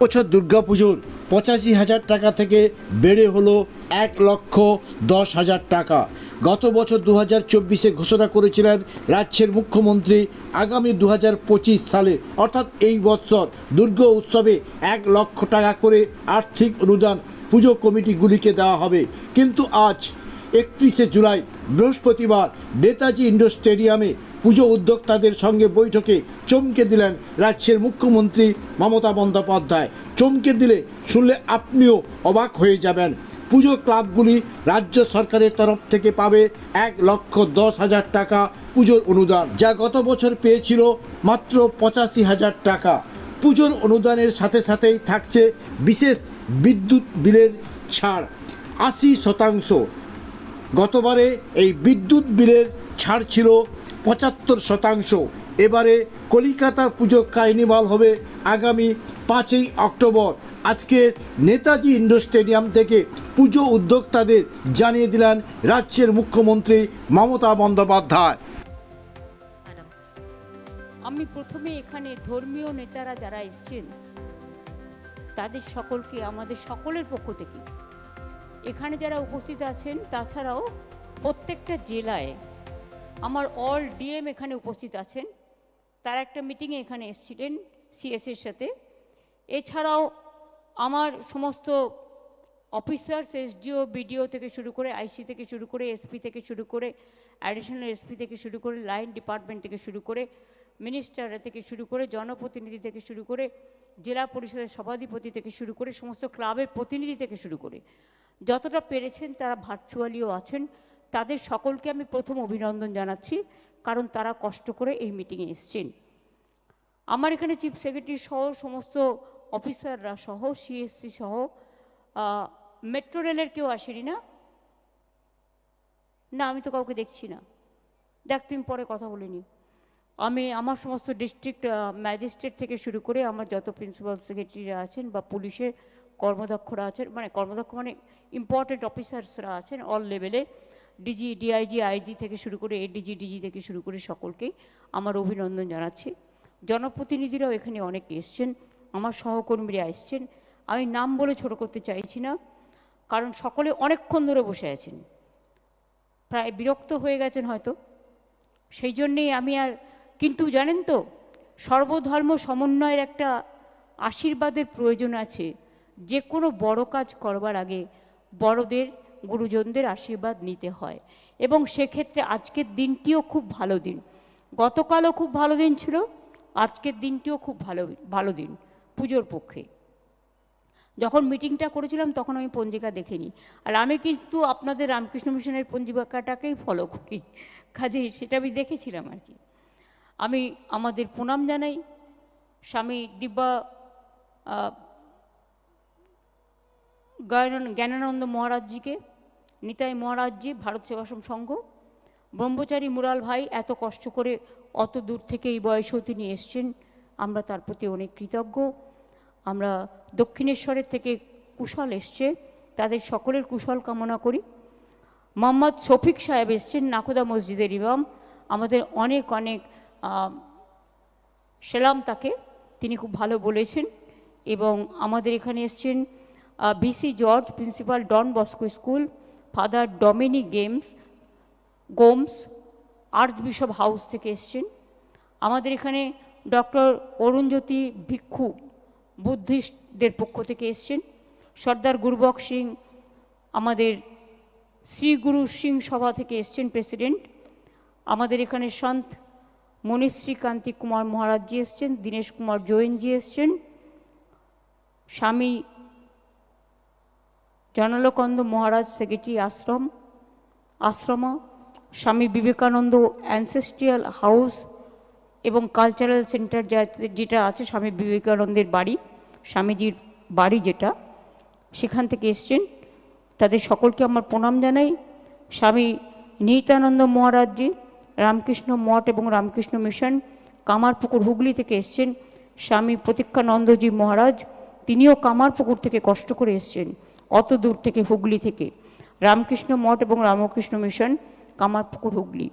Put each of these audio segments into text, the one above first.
বছর দুর্গাপুজোর পঁচাশি হাজার টাকা থেকে বেড়ে হলো এক লক্ষ দশ হাজার টাকা। গত বছর দু হাজার চব্বিশে ঘোষণা করেছিলেন রাজ্যের মুখ্যমন্ত্রী আগামী দু হাজার পঁচিশ সালে, অর্থাৎ এই বছর দুর্গা উৎসবে এক লক্ষ টাকা করে আর্থিক অনুদান পুজো কমিটিগুলিকে দেওয়া হবে। কিন্তু আজ একত্রিশে জুলাই বৃহস্পতিবার নেতাজি ইন্ডোর স্টেডিয়ামে পুজো উদ্যোক্তাদের সঙ্গে বৈঠকে চমকে দিলেন রাজ্যের মুখ্যমন্ত্রী মমতা বন্দ্যোপাধ্যায়। চমকে দিলে শুনলে আপনিও অবাক হয়ে যাবেন। পুজো ক্লাবগুলি রাজ্য সরকারের তরফ থেকে পাবে এক লক্ষ দশ হাজার টাকা পুজোর অনুদান, যা গত বছর পেয়েছিল মাত্র পঁচাশি হাজার টাকা। পুজোর অনুদানের সাথে সাথেই থাকছে বিশেষ বিদ্যুৎ বিলের ছাড়, আশি শতাংশ। গতবারে এই বিদ্যুৎ বিলের ছাড় ছিল পঁচাত্তর শতাংশ। এবারে কলিকাতা পুজো কার্নিভাল হবে আগামী পাঁচই অক্টোবর। আজকে নেতাজি ইন্ডোর স্টেডিয়াম থেকে পুজো উদ্যোক্তাদের জানিয়ে দিলেন রাজ্যের মুখ্যমন্ত্রী মমতা বন্দ্যোপাধ্যায়। আমি প্রথমে এখানে ধর্মীয় নেতারা যারা এসছেন, তাদের সকলকে, আমাদের সকলের পক্ষ থেকে। এখানে যারা উপস্থিত আছেন, তাছাড়াও প্রত্যেকটা জেলায় আমার অল ডিএম এখানে উপস্থিত আছেন। তারা একটা মিটিংয়ে এখানে এসেছিলেন সিএসের সাথে। এছাড়াও আমার সমস্ত অফিসার্স এসডিও বিডিও থেকে শুরু করে আইসি থেকে শুরু করে এসপি থেকে শুরু করে অ্যাডিশনাল এসপি থেকে শুরু করে লাইন ডিপার্টমেন্ট থেকে শুরু করে মিনিস্টার থেকে শুরু করে জনপ্রতিনিধি থেকে শুরু করে জেলা পরিষদের সভাধিপতি থেকে শুরু করে সমস্ত ক্লাবের প্রতিনিধি থেকে শুরু করে যতটা পেরেছেন তারা ভার্চুয়ালিও আছেন। তাদের সকলকে আমি প্রথম অভিনন্দন জানাচ্ছি, কারণ তারা কষ্ট করে এই মিটিংয়ে এসছেন। আমার এখানে চিফ সেক্রেটারি সহ সমস্ত অফিসাররা সহ সিএসসি সহ মেট্রো রেলের কেউ আসেনি না? না, আমি তো কাউকে দেখছি না। দেখ, তুমি পরে কথা বলিনি আমি আমার সমস্ত ডিস্ট্রিক্ট ম্যাজিস্ট্রেট থেকে শুরু করে আমার যত প্রিন্সিপাল সেক্রেটারিরা আছেন বা পুলিশের কর্মদক্ষরা আছেন মানে কর্মদক্ষ মানে ইম্পর্টেন্ট অফিসার্সরা আছেন অল লেভেলে ডিজি ডিআইজি আইজি থেকে শুরু করে এডিজি ডিজি থেকে শুরু করে সকলকেই আমার অভিনন্দন জানাচ্ছি। জনপ্রতিনিধিরাও এখানে অনেকে এসছেন, আমার সহকর্মীরা এসছেন। আমি নাম বলে ছোট করতে চাইছি না, কারণ সকলে অনেকক্ষণ ধরে বসে আছেন। প্রায় বিরক্ত হয়ে গেছেন হয়তো। সেই জন্যেই আমি আর, কিন্তু জানেন তো, সর্বধর্ম সমন্বয়ের একটা আশীর্বাদের প্রয়োজন আছে। যে কোনো বড় কাজ করবার আগে বড়দের গুরুজনদের আশীর্বাদ নিতে হয়। এবং সেক্ষেত্রে আজকের দিনটিও খুব ভালো দিন। গতকালও খুব ভালো দিন ছিল, আজকের দিনটিও খুব ভালো ভালো দিন পুজোর পক্ষে। যখন মিটিংটা করেছিলাম তখন আমি পঞ্জিকা দেখিনি। আর আমি কিন্তু আপনাদের রামকৃষ্ণ মিশনের পঞ্জিকাটাকেই ফলো করি। কাজেই সেটা আমি দেখেছিলাম আর কি। আমি আমাদের প্রণাম জানাই। স্বামী দিব্যা জ্ঞানানন্দ মহারাজজিকে, নিতাই মহারাজজি, ভারত সেবাশ্রম সংঘ। ব্রহ্মচারী মুরাল ভাই এত কষ্ট করে অত দূর থেকে এই বয়সেও তিনি এসছেন। আমরা তার প্রতি অনেক কৃতজ্ঞ। আমরা দক্ষিণেশ্বরের থেকে কুশল এসছে। তাদের সকলের কুশল কামনা করি। মোহাম্মদ শফিক সাহেব এসছেন নাকুদা মসজিদের ইমাম। আমাদের অনেক অনেক সেলাম তাকে। তিনি খুব ভালো বলেছেন এবং আমাদের এখানে এসছেন B C George principal Don Bosco school father Dominic games Gomes archbishop house থেকে এসছেন। আমাদের এখানে ডক্টর অরুণজ্যোতি ভিক্ষু বুদ্ধিস্টদের পক্ষ থেকে এসছেন। সর্দার গুরবক সিং, আমাদের শ্রী গুরু সিং সভা থেকে এসছেন প্রেসিডেন্ট। আমাদের এখানে সন্ত মনীশ্রী কান্তি কুমার মহারাজজি এসছেন, দীনেশ কুমার জৈনজি এসছেন। স্বামী জনলকন্দ মহারাজ secretary ashram ashrama Swami Vivekananda ancestral house এবং কালচারাল সেন্টার যেটা আছে স্বামী বিবেকানন্দের বাড়ি স্বামীজির বাড়ি যেটা, সেখান থেকে এসছেন। তাদের সকলকে আমার প্রণাম জানাই। স্বামী নিহিতানন্দ মহারাজজি রামকৃষ্ণ মঠ এবং রামকৃষ্ণ মিশন, কামারপুকুর হুগলি থেকে এসছেন। স্বামী প্রতীক্ষানন্দজি মহারাজ, তিনিও কামারপুকুর থেকে কষ্ট করে এসছেন। অত দূর থেকে হুগলি থেকে। রামকৃষ্ণ মঠ এবং রামকৃষ্ণ মিশন, কামারপুকুর, হুগলি।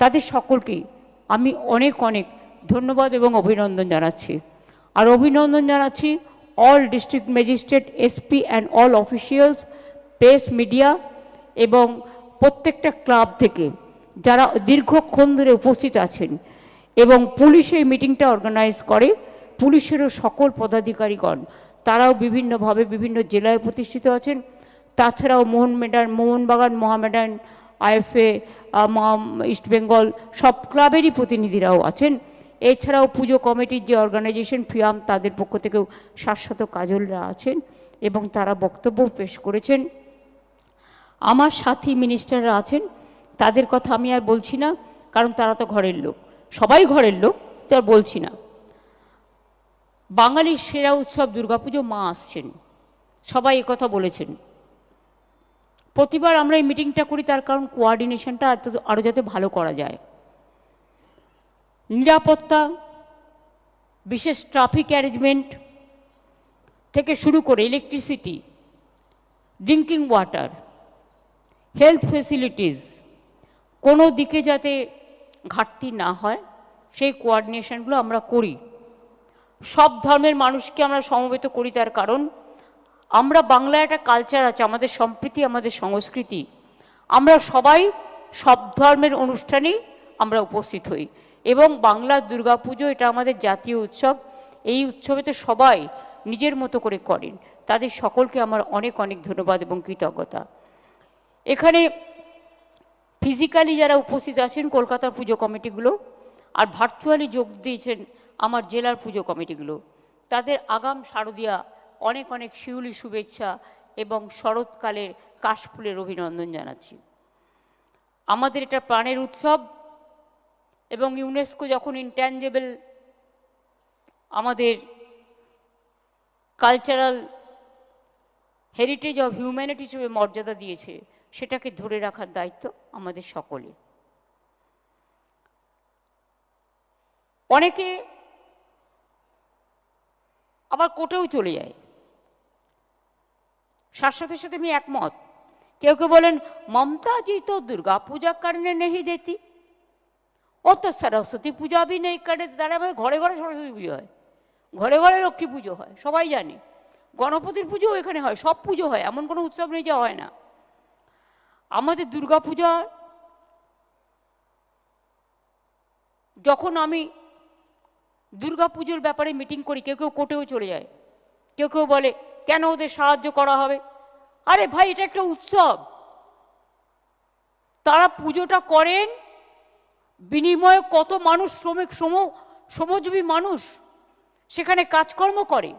তাদের সকলকেই আমি অনেক অনেক ধন্যবাদ এবং অভিনন্দন জানাচ্ছি। আর অভিনন্দন জানাচ্ছি all district magistrate SP and all officials press media এবং প্রত্যেকটা ক্লাব থেকে যারা দীর্ঘক্ষণ ধরে উপস্থিত আছেন এবং পুলিশ এই মিটিংটা অর্গানাইজ করে। পুলিশেরও সকল পদাধিকারীগণ তারাও বিভিন্নভাবে বিভিন্ন জেলায় প্রতিষ্ঠিত আছেন। তাছাড়াও মোহন মেডান, মোহনবাগান, মহামেডান, আইএফএ ইস্ট বেঙ্গল সব ক্লাবেরই প্রতিনিধিরাও আছেন। এছাড়াও পুজো কমিটির যে অর্গানাইজেশন ফিয়াম, তাদের পক্ষ থেকেও শাশ্বত কাজলরা আছেন এবং তারা বক্তব্য পেশ করেছেন। আমার সাথী মিনিস্টাররা আছেন, তাদের কথা আমি আর বলছি না, কারণ তারা তো ঘরের লোক। সবাই ঘরের লোক, তো বলছি না। বাঙালির সেরা উৎসব দুর্গাপুজো মা আসছেন। সবাই কথা বলেছেন। প্রতিবার আমরা এই মিটিংটা করি, তার কারণ কোয়ার্ডিনেশনটা আরও যাতে ভালো করা যায়। নিরাপত্তা, বিশেষ ট্রাফিক অ্যারেঞ্জমেন্ট থেকে শুরু করে electricity, drinking water, health facilities, কোনো দিকে যাতে ঘাটতি না হয়, সেই কোয়ার্ডিনেশনগুলো আমরা করি। সব ধর্মের মানুষকে আমরা সমবেত করি তার কারণ, আমরা বাংলায় একটা কালচার আছে, আমাদের সম্প্রীতি, আমাদের সংস্কৃতি। আমরা সবাই সব ধর্মের অনুষ্ঠানেই আমরা উপস্থিত হই। এবং বাংলার দুর্গাপুজো এটা আমাদের জাতীয় উৎসব। এই উৎসবে তো সবাই নিজের মতো করে করেন। তাদের সকলকে আমার অনেক অনেক ধন্যবাদ এবং কৃতজ্ঞতা। এখানে ফিজিক্যালি যারা উপস্থিত আছেন, কলকাতার পুজো কমিটিগুলো, আর ভার্চুয়ালি যোগ দিয়েছেন আমার জেলার পুজো কমিটিগুলো। তাদের আগাম শারদিয়া অনেক অনেক শিউলি শুভেচ্ছা এবং শরৎকালের কাশফুলের অভিনন্দন জানাচ্ছি। আমাদের এটা প্রাণের উৎসব এবং ইউনেস্কো যখন ইনট্যাঞ্জেবল আমাদের কালচারাল হেরিটেজ অফ হিউম্যানিটি হিসেবে মর্যাদা দিয়েছে, সেটাকে ধরে রাখার দায়িত্ব আমাদের সকলের। অনেকে আবার কোর্টেও চলে যায়। শাশ্বতের সাথে আমি একমত। কেউ কেউ বলেন, মমতাজি তো দুর্গা পূজা করনে নেই দেতি ও তো সরস্বতী পূজা বি নেই করে তারা আমাদের ঘরে ঘরে সরস্বতী পুজো হয়। ঘরে ঘরে লক্ষ্মী পুজো হয়, সবাই জানে। গণপতির পুজোও এখানে হয়, সব পুজো হয়, এমন কোনো উৎসব নেই যা হয় না। আমাদের দুর্গা পূজা যখন আমি দুর্গা পুজোর ব্যাপারে মিটিং করি, কেউ কেউ কোর্টেও চলে যায়। কেউ কেউ বলে, কেন ওদের সাহায্য করা হবে? আরে ভাই, এটা একটা উৎসব। তারা পুজোটা করেন, বিনিময়ে কত মানুষ শ্রমিক, শ্রম, শ্রমজীবী মানুষ সেখানে কাজকর্ম করে।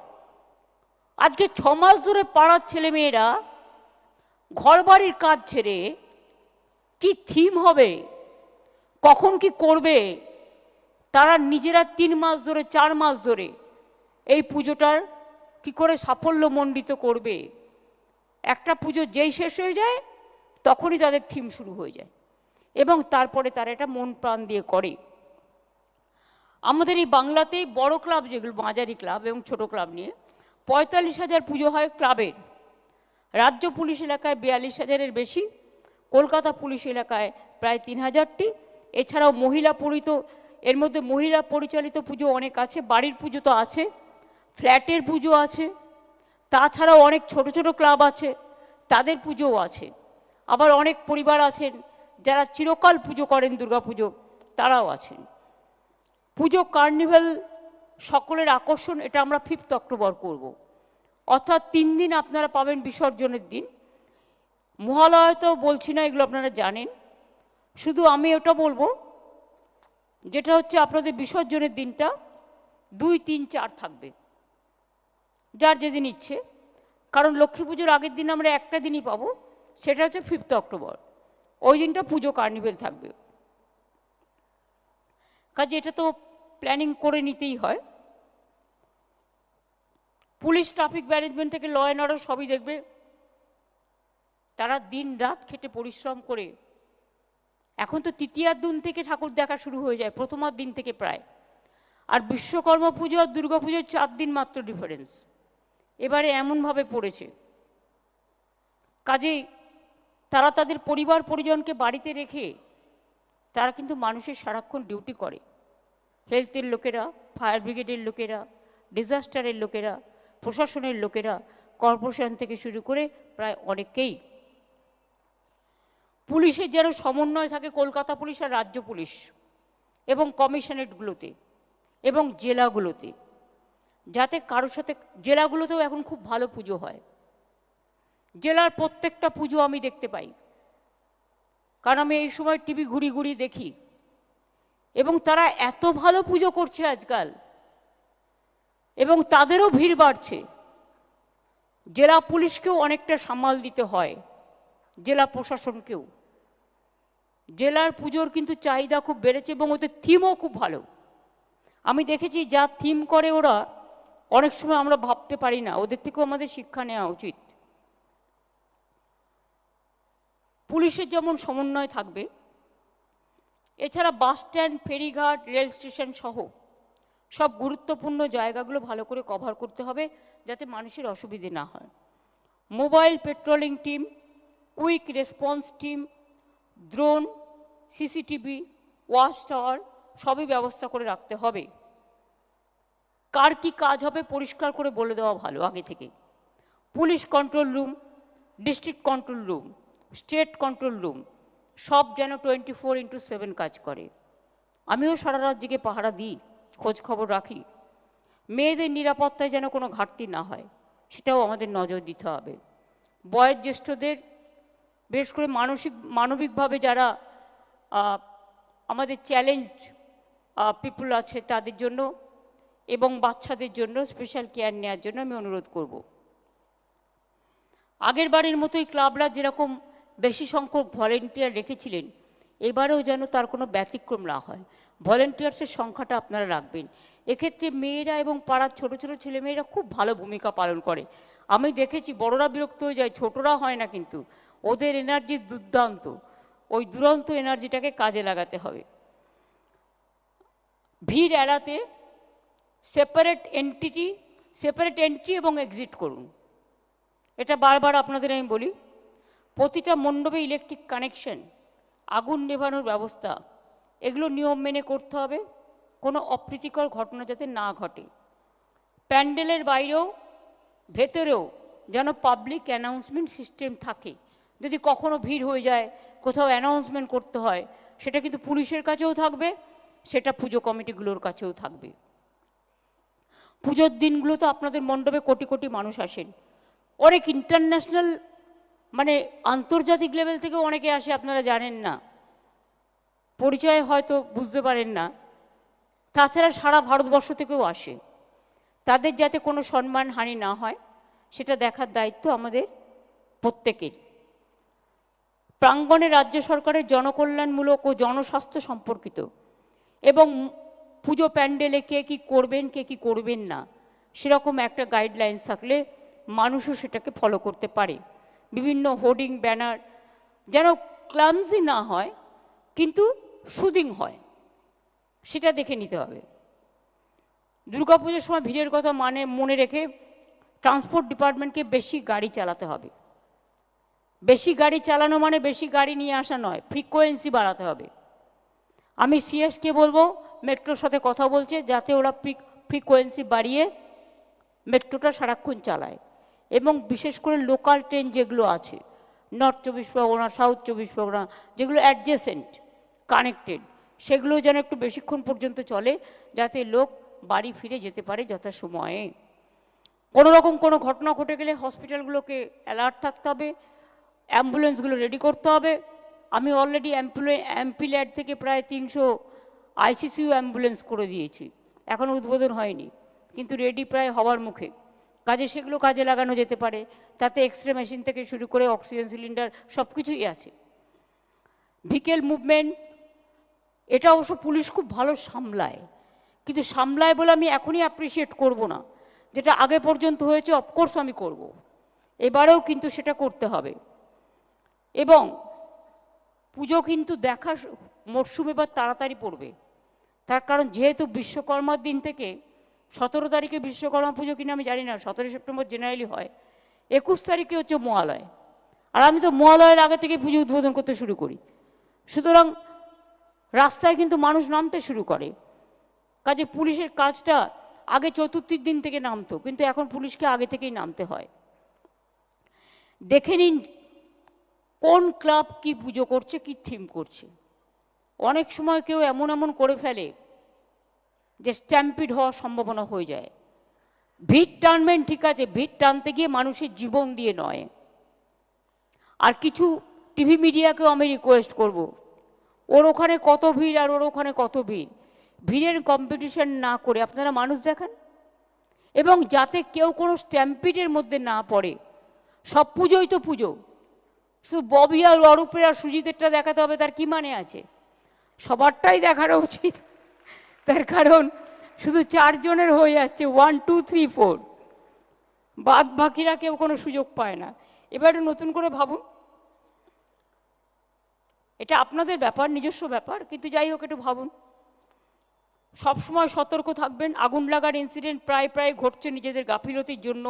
আজকে ছ মাস ধরে পাড়ার ছেলেমেয়েরা ঘর বাড়ির কাজ ছেড়ে কি থিম হবে? কখন কি করবে? তারা নিজেরা তিন মাস ধরে, চার মাস ধরে এই পুজোটার কি করে সাফল্যমণ্ডিত করবে? একটা পুজো যেই শেষ হয়ে যায়, তখনই তাদের থিম শুরু হয়ে যায় এবং তারপরে তারা এটা মন প্রাণ দিয়ে করে। আমাদের এই বাংলাতেই বড় ক্লাব যেগুলো, মাঝারি ক্লাব এবং ছোট ক্লাব নিয়ে পঁয়তাল্লিশ হাজার পুজো হয় ক্লাবের। রাজ্য পুলিশ এলাকায় বিয়াল্লিশ হাজারের বেশি, কলকাতা পুলিশ এলাকায় প্রায় তিন হাজারটি। এছাড়াও মহিলা পরিত এর মধ্যে মহিলা পরিচালিত পুজো অনেক আছে, বাড়ির পুজো তো আছে, ফ্ল্যাটের পুজো আছে, তাছাড়াও অনেক ছোট ছোট ক্লাব আছে, তাদের পুজোও আছে। আবার অনেক পরিবার আছেন যারা চিরকাল পুজো করেন দুর্গাপুজো তারাও আছেন। পুজো কার্নিভাল সকলের আকর্ষণ, এটা আমরা ফিফথ অক্টোবর করব। অর্থাৎ তিন দিন আপনারা পাবেন বিসর্জনের দিন। মহালয় তো বলছি না, এগুলো আপনারা জানেন। শুধু আমি ওটা বলব যেটা হচ্ছে আপনাদের বিসর্জনের দিনটা দুই, তিন, চার থাকবে। যার যেদিন ইচ্ছে। কারণ লক্ষ্মী পুজোর আগের দিন আমরা একটা দিনই পাবো, সেটা হচ্ছে ফিফথ অক্টোবর ওই দিনটা পুজো কার্নিভেল থাকবে। কাজে এটা তো প্ল্যানিং করে নিতেই হয়। পুলিশ ট্রাফিক ম্যানেজমেন্ট থেকে ল অ্যান্ড অর্ডার সবই দেখবে। তারা দিন রাত খেটে পরিশ্রম করে এখন তো তৃতীয়ার দিন থেকে ঠাকুর দেখা শুরু হয়ে যায়, প্রথমার দিন থেকে প্রায়। আর বিশ্বকর্মা পুজো আর দুর্গা পুজোর চার দিন মাত্র ডিফারেন্স এবারে এমনভাবে পড়েছে। কাজেই তারা তাদের পরিবার পরিজনকে বাড়িতে রেখে তারা কিন্তু মানুষের সারাক্ষণ ডিউটি করে। হেলথের লোকেরা ফায়ার ব্রিগেডের লোকেরা ডিজাস্টারের লোকেরা, প্রশাসনের লোকেরা কর্পোরেশন থেকে শুরু করে প্রায় অনেকেই পুলিশের যেন সমন্বয় থাকে কলকাতা পুলিশ আর রাজ্য পুলিশ এবং কমিশনারেটগুলোতে এবং জেলাগুলোতে, যাতে কারোর সাথে, জেলাগুলোতেও এখন খুব ভালো পুজো হয়। জেলার প্রত্যেকটা পুজো আমি দেখতে পাই। কারণ আমি এই সময় টিভি ঘুরি ঘুরি দেখি। এবং তারা এত ভালো পুজো করছে আজকাল। এবং তাদেরও ভিড় বাড়ছে। জেলা পুলিশকেও অনেকটা সামাল দিতে হয়। জেলা প্রশাসনকেও। জেলার পুজোর কিন্তু চাহিদা খুব বেড়েছে এবং ওদের থিমও খুব ভালো। আমি দেখেছি যা থিম করে ওরা, অনেক সময় আমরা ভাবতে পারি না, ওদের থেকেও আমাদের শিক্ষা নেওয়া উচিত। পুলিশের যেমন সমন্বয় থাকবে, এছাড়া বাস স্ট্যান্ড, ফেরিঘাট, রেল স্টেশন সহ সব গুরুত্বপূর্ণ জায়গাগুলো ভালো করে কভার করতে হবে যাতে মানুষের অসুবিধে না হয়। Mobile, patrolling team quick response team drone CCTV watch tower সবই ব্যবস্থা করে রাখতে হবে। কার কি কাজ হবে পরিষ্কার করে বলে দেওয়া ভালো আগে থেকে। Police control room district control room state control room সব যেন টোয়েন্টি ফোর ইন্টু সেভেন কাজ করে। আমিও সারা রাত জেগে পাহারা দিই, খোঁজ খবর রাখি। মেয়েদের নিরাপত্তায় যেন কোনো ঘাটতি না হয়, সেটাও আমাদের নজর দিতে হবে। বয়োজ্যেষ্ঠদের বিশেষ করে মানসিক, মানবিকভাবে যারা আমাদের চ্যালেঞ্জ পিপুল আছে তাদের জন্য এবং বাচ্চাদের জন্য স্পেশাল কেয়ার নেওয়ার জন্য আমি অনুরোধ করব। আগের বারের মতোই ক্লাবরা যেরকম বেশি সংখ্যক ভলেন্টিয়ার রেখেছিলেন, এবারেও যেন তার কোনো ব্যতিক্রম না হয়। ভলেন্টিয়ার্সের সংখ্যাটা আপনারা রাখবেন। এক্ষেত্রে মেয়েরা এবং পাড়ার ছোট ছোট ছেলেমেয়েরা খুব ভালো ভূমিকা পালন করে। আমি দেখেছি বড়রা বিরক্ত হয়ে যায়, ছোটরা হয় না কিন্তু। ওদের এনার্জি দুর্দান্ত। ওই দুরন্ত এনার্জিটাকে কাজে লাগাতে হবে। ভিড় এড়াতে সেপারেট এন্টিটি সেপারেট এন্ট্রি এবং এক্সিট করুন। এটা বারবার আপনাদের আমি বলি, প্রতিটা মণ্ডপে ইলেকট্রিক কানেকশন আগুন নেভানোর ব্যবস্থা, এগুলো নিয়ম মেনে করতে হবে। কোনো অপ্রীতিকর ঘটনা যাতে না ঘটে। প্যান্ডেলের বাইরেও, ভেতরেও যেন পাবলিক অ্যানাউন্সমেন্ট সিস্টেম থাকে। যদি কখনো ভিড় হয়ে যায়, কোথাও অ্যানাউন্সমেন্ট করতে হয়, সেটা কিন্তু পুলিশের কাছেও থাকবে, সেটা পুজো কমিটিগুলোর কাছেও থাকবে। পুজোর দিনগুলো তো আপনাদের মণ্ডপে কোটি কোটি মানুষ আসেন। অনেক ইন্টারন্যাশনাল মানে আন্তর্জাতিক লেভেল থেকেও অনেকে আসে, আপনারা জানেন না। পরিচয় হয়তো বুঝতে পারেন না। তাছাড়া সারা ভারতবর্ষ থেকেও আসে। তাদের যাতে কোনো সম্মান হানি না হয়, সেটা দেখার দায়িত্ব আমাদের প্রত্যেকের। প্রাঙ্গণে রাজ্য সরকারের জনকল্যাণমূলক ও জনস্বাস্থ্য সম্পর্কিত। এবং পুজো প্যান্ডেলে কে কি করবেন, কে কি করবেন না, সেরকম একটা গাইডলাইন্স থাকলে মানুষও সেটাকে ফলো করতে পারে। বিভিন্ন হোর্ডিং ব্যানার যেন ক্লামসি না হয়, কিন্তু সুদিং হয়, সেটা দেখে নিতে হবে। দুর্গাপুজোর সময় ভিড়ের কথা মানে মনে রেখে ট্রান্সপোর্ট ডিপার্টমেন্টকে বেশি গাড়ি চালাতে হবে। বেশি গাড়ি চালানো মানে বেশি গাড়ি নিয়ে আসা নয় ফ্রিকোয়েন্সি বাড়াতে হবে। আমি সিএসকে বলব, মেট্রোর সাথে কথা বলছে, যাতে ওরা ফ্রিকোয়েন্সি বাড়িয়ে মেট্রোটা সারাক্ষণ চালায়। এবং বিশেষ করে লোকাল ট্রেন যেগুলো আছে নর্থ চব্বিশ পরগনা সাউথ চব্বিশ পরগনা, যেগুলো অ্যাডজেসেন্ট কানেক্টেড সেগুলো যেন একটু বেশিক্ষণ পর্যন্ত চলে, যাতে লোক বাড়ি ফিরে যেতে পারে যথাসময়ে। কোনো রকম কোনো ঘটনা ঘটে গেলে হসপিটালগুলোকে অ্যালার্ট থাকতে হবে অ্যাম্বুলেন্সগুলো রেডি করতে হবে। আমি অলরেডি অ্যাম্পুলে অ্যাম্পিল্যাড থেকে প্রায় তিনশো আইসিসিউ অ্যাম্বুলেন্স করে দিয়েছি। এখনও উদ্বোধন হয়নি, কিন্তু রেডি প্রায় হওয়ার মুখে। কাজে সেগুলো কাজে লাগানো যেতে পারে, তাতে এক্স রে মেশিন থেকে শুরু করে অক্সিজেন সিলিন্ডার সব কিছুই আছে। ভিকেল মুভমেন্ট এটা অবশ্য পুলিশ খুব ভালো সামলায়, কিন্তু সামলায় বলে আমি এখনই অ্যাপ্রিসিয়েট করব না। যেটা আগে পর্যন্ত হয়েছে অফকোর্স আমি করব। এবারেও কিন্তু সেটা করতে হবে। এবং পুজো কিন্তু দেখা মরশুম এবার তাড়াতাড়ি পড়বে। তার কারণ যেহেতু বিশ্বকর্মার দিন থেকে সতেরো তারিখে বিশ্বকর্মা পুজো কিনা আমি জানি না সতেরো সেপ্টেম্বর জেনারেলি হয়। একুশ তারিখে হচ্ছে মহালয়। আর আমি তো মহালয়ের আগে থেকে পুজো উদ্বোধন করতে শুরু করি। সুতরাং রাস্তায় কিন্তু মানুষ নামতে শুরু করে। কাজে পুলিশের কাজটা আগে চতুর্থীর দিন থেকে নামতো, কিন্তু এখন পুলিশকে আগে থেকেই নামতে হয়। দেখে নিন কোন ক্লাব কি পুজো করছে, কি থিম করছে? অনেক সময় কেউ এমন এমন করে ফেলে যে স্ট্যাম্পিড হওয়ার সম্ভাবনা হয়ে যায়। ভিড় টানবেন ঠিক আছে, ভিড় টানতে গিয়ে মানুষের জীবন দিয়ে নয়। আর কিছু টিভি মিডিয়াকেও আমি রিকোয়েস্ট করব। ওর ওখানে কত ভিড় আর ওর ওখানে কত ভিড়? ভিড়ের কম্পিটিশন না করে আপনারা মানুষ দেখান। এবং যাতে কেউ কোনো স্ট্যাম্পিডের মধ্যে না পড়ে, সব পুজোই তো পুজো। শুধু ববি আর অরূপের আর সুজিতেরটা দেখাতে হবে, তার কি মানে আছে? সবারটাই দেখানো উচিত। তার কারণ শুধু চারজনের হয়ে যাচ্ছে ওয়ান টু থ্রি ফোর বাদ বাকিরা কেউ কোনো সুযোগ পায় না। এবার নতুন করে ভাবুন। এটা আপনাদের ব্যাপার, নিজস্ব ব্যাপার, কিন্তু যাই হোক, একটু ভাবুন। সবসময় সতর্ক থাকবেন। আগুন লাগার ইনসিডেন্ট প্রায় প্রায় ঘটছে নিজেদের গাফিলতির জন্য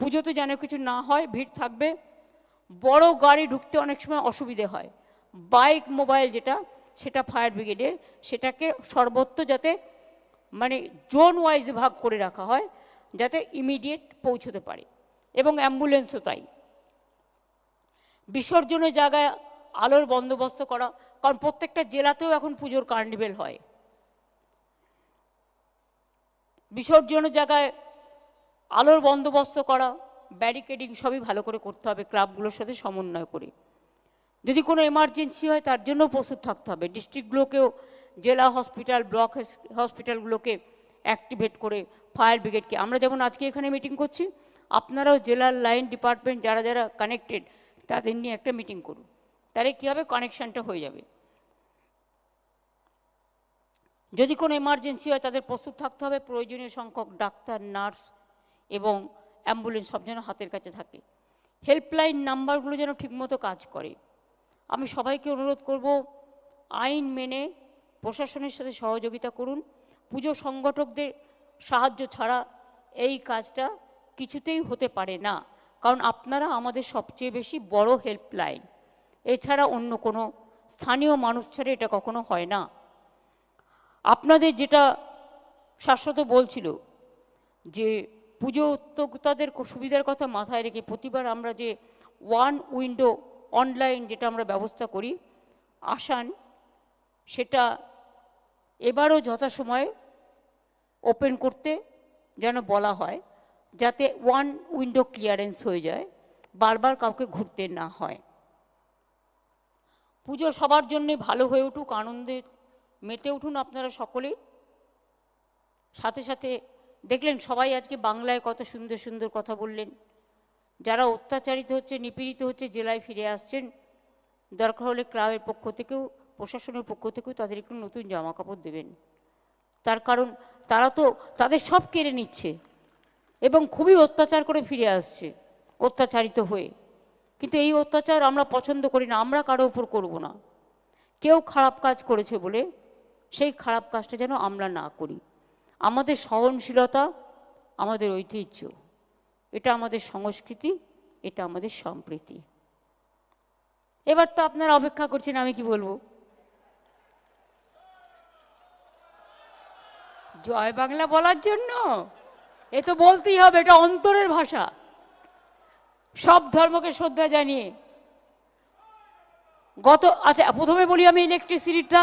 পুজোতে যেন কিছু না হয়, ভিড় থাকবে। বড় গাড়ি ঢুকতে অনেক সময় অসুবিধে হয়। বাইক, মোবাইল যেটা, সেটা ফায়ার ব্রিগেডের, সেটাকে সর্বত্র যাতে মানে জোন ওয়াইজ ভাগ করে রাখা হয়, যাতে ইমিডিয়েট পৌঁছতে পারে। এবং অ্যাম্বুলেন্সও তাই। বিসর্জনের জায়গায় আলোর বন্দোবস্ত করা, কারণ প্রত্যেকটা জেলাতেও এখন পুজোর কার্নিভেল হয়। বিসর্জনের জায়গায় আলোর বন্দোবস্ত করা ব্যারিকেডিং সবই ভালো করে করতে হবে, ক্লাবগুলোর সাথে সমন্বয় করে। যদি কোনো এমার্জেন্সি হয়, তার জন্য প্রস্তুত থাকতে হবে। ডিস্ট্রিক্টগুলোকেও, জেলা হসপিটাল ব্লক হসপিটালগুলোকে অ্যাক্টিভেট করে ফায়ার ব্রিগেডকে আমরা যেমন আজকে এখানে মিটিং করছি, আপনারাও জেলার লাইন ডিপার্টমেন্ট যারা যারা কানেক্টেড তাদের নিয়ে একটা মিটিং করুন। তাহলে কী হবে? কানেকশানটা হয়ে যাবে। যদি কোনো এমার্জেন্সি হয়, তাদের প্রস্তুত থাকতে হবে। প্রয়োজনীয় সংখ্যক ডাক্তার নার্স এবং অ্যাম্বুলেন্স সব যেন হাতের কাছে থাকে। হেল্পলাইন নাম্বারগুলো যেন ঠিকমতো কাজ করে। আমি সবাইকে অনুরোধ করব, আইন মেনে প্রশাসনের সাথে সহযোগিতা করুন। পুজো সংগঠকদের সাহায্য ছাড়া এই কাজটা কিছুতেই হতে পারে না, কারণ আপনারা আমাদের সবচেয়ে বেশি বড় হেল্পলাইন। এছাড়া অন্য কোনো স্থানীয় মানুষ ছাড়া এটা কখনো হয় না। আপনাদের যেটা শাশ্বত বলছিল যে পুজো উদ্যোক্তাদের সুবিধার কথা মাথায় রেখে প্রতিবার আমরা যে ওয়ান উইন্ডো অনলাইন যেটা আমরা ব্যবস্থা করি, আসান, সেটা এবারও যথাসময়ে ওপেন করতে যেন বলা হয়, যাতে ওয়ান উইন্ডো ক্লিয়ারেন্স হয়ে যায়, বারবার কাউকে ঘুরতে না হয়। পুজো সবার জন্যে ভালো হয়ে উঠুক, আনন্দে মেতে উঠুন আপনারা সকলেই। সাথে সাথে দেখলেন সবাই আজকে বাংলায় কত সুন্দর সুন্দর কথা বললেন। যারা অত্যাচারিত হচ্ছে, নিপীড়িত হচ্ছে, জেলায় ফিরে আসছেন, দরকার হলে ক্লাবের পক্ষ থেকেও, প্রশাসনের পক্ষ থেকেও তাদের একটু নতুন জামা কাপড় দেবেন। তার কারণ, তারা তো তাদের সব কেড়ে নিচ্ছে এবং খুবই অত্যাচার করে ফিরে আসছে, অত্যাচারিত হয়ে। কিন্তু এই অত্যাচার আমরা পছন্দ করি না, আমরা কারও উপর করব না। কেউ খারাপ কাজ করেছে বলে, সেই খারাপ কাজটা যেন আমরা না করি। আমাদের সহনশীলতা, আমাদের ঐতিহ্য, এটা আমাদের সংস্কৃতি, এটা আমাদের সম্প্রীতি। এবার তো আপনারা অপেক্ষা করছেন, আমি কি বলব? জয় বাংলা বলার জন্য? এ তো বলতেই হবে, এটা অন্তরের ভাষা। সব ধর্মকে শ্রদ্ধা জানিয়ে। গত আচ্ছা প্রথমে বলি আমি ইলেকট্রিসিটিটা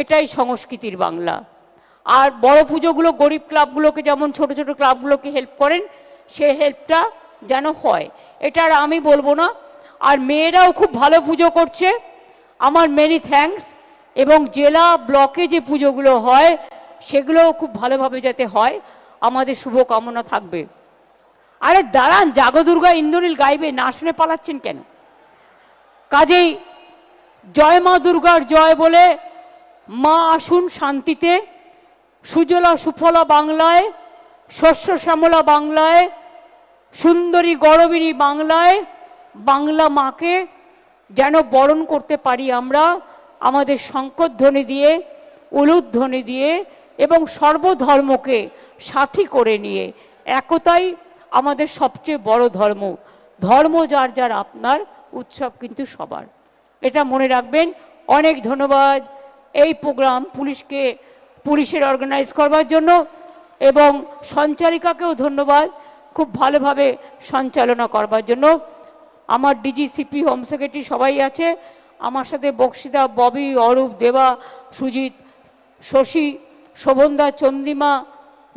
এটাই সংস্কৃতির বাংলা। আর বড় পুজোগুলো গরিব ক্লাবগুলোকে, যেমন ছোট ছোট ক্লাবগুলোকে হেল্প করেন, সে হেল্পটা যেন হয়। এটা আর আমি বলব না। আর মেয়েরাও খুব ভালো পুজো করছে। আমার মেনি থ্যাঙ্কস এবং জেলা ব্লকে যে পুজোগুলো হয়, সেগুলোও খুব ভালোভাবে যাতে হয়, আমাদের শুভকামনা থাকবে। আরে দাঁড়ান জাগদুর্গা ইন্দ্রনীল গাইবে, না শুনে পালাচ্ছেন কেন? কাজেই জয় মা দুর্গার জয় বলে মা আসুন শান্তিতে। সুজলা সুফলা বাংলায়, শস্য শ্যামলা বাংলায়, সুন্দরী গরবিনী বাংলায়, বাংলা মাকে যেন বরণ করতে পারি আমরা, আমাদের শঙ্করধ্বনি দিয়ে, উলুধ্বনি দিয়ে এবং সর্বধর্মকে সাথী করে নিয়ে। একতাই আমাদের সবচেয়ে বড় ধর্ম। ধর্ম যার যার আপনার উৎসব কিন্তু সবার। এটা মনে রাখবেন। অনেক ধন্যবাদ। এই প্রোগ্রাম পুলিশকে, পুলিশের অর্গানাইজ করবার জন্য এবং সঞ্চারিকাকেও ধন্যবাদ, খুব ভালোভাবে সঞ্চালনা করবার জন্য। আমার ডিজিসিপি হোম সেক্রেটারি সবাই আছে। আমার সাথে বক্সিদা ববি, অরূপ দেবা, সুজিত, শশী, শোভনদা, চন্দিমা,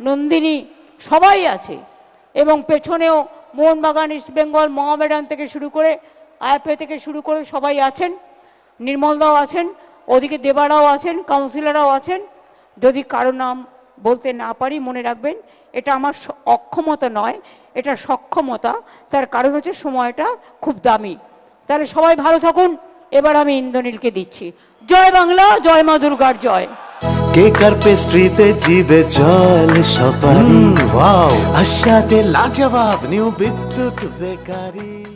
নন্দিনী সবাই আছে। এবং পেছনেও মোহনবাগান ইস্ট বেঙ্গল মহামেডান থেকে শুরু করে আইএফএ থেকে শুরু করে সবাই আছেন। নির্মলদাও আছেন। ওদিকে দেবারাও আছেন কাউন্সিলররাও আছেন। যদি কারও নাম বলতে না পারি মনে রাখবেন এটা আমার অক্ষমতা নয় এটা সক্ষমতা। তার কারণ হচ্ছে সময়টা খুব দামি। তাহলে সবাই ভালো থাকুন। এবার আমি ইন্দ্রনীলকে দিচ্ছি। জয় বাংলা জয় মা দুর্গার জয়। কেক আর পেস্ট্রিতে জিবে জল সপারি? ওয়াও। আশাতে লাজবাব new Bidyut bakery.